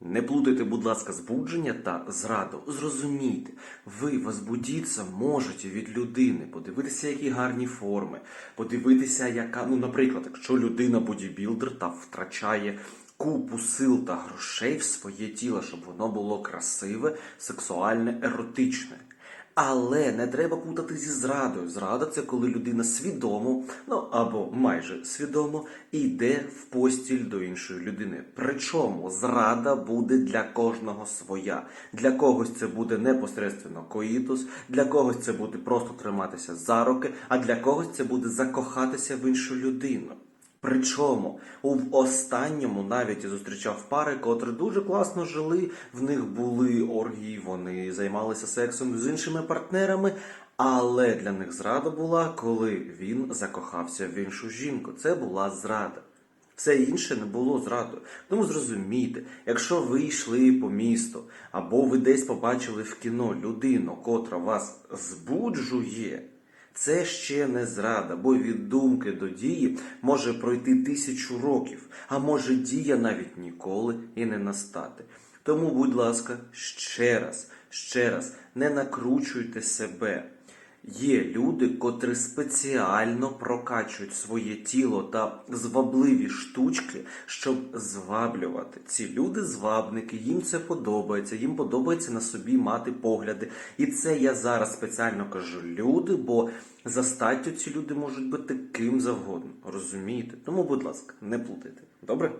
Не плутайте, будь ласка, збудження та зраду. Зрозумійте, ви возбудіться можете від людини, подивитися, які гарні форми, подивитися, яка, ну, наприклад, якщо людина бодібілдер та втрачає купу сил та грошей в своє тіло, щоб воно було красиве, сексуальне, еротичне. Але не треба путати зі зрадою. Зрада це коли людина свідомо, ну або майже свідомо, йде в постіль до іншої людини. Причому зрада буде для кожного своя. Для когось це буде непосередньо коїтус, для когось це буде просто триматися за руки, а для когось це буде закохатися в іншу людину. Причому у останньому навіть зустрічав пари, котрі дуже класно жили. В них були оргії, вони займалися сексом з іншими партнерами. Але для них зрада була, коли він закохався в іншу жінку. Це була зрада. Все інше не було зрадою. Тому зрозумійте, якщо ви йшли по місту, або ви десь побачили в кіно людину, котра вас збуджує, це ще не зрада, бо від думки до дії може пройти тисячу років, а може дія навіть ніколи і не настати. Тому, будь ласка, ще раз, ще раз, не накручуйте себе. Є люди, котрі спеціально прокачують своє тіло та звабливі штучки, щоб зваблювати. Ці люди звабники, їм це подобається, їм подобається на собі мати погляди. І це я зараз спеціально кажу люди, бо за статтю ці люди можуть бути ким завгодно. Розумієте? Тому, будь ласка, не плутайте. Добре?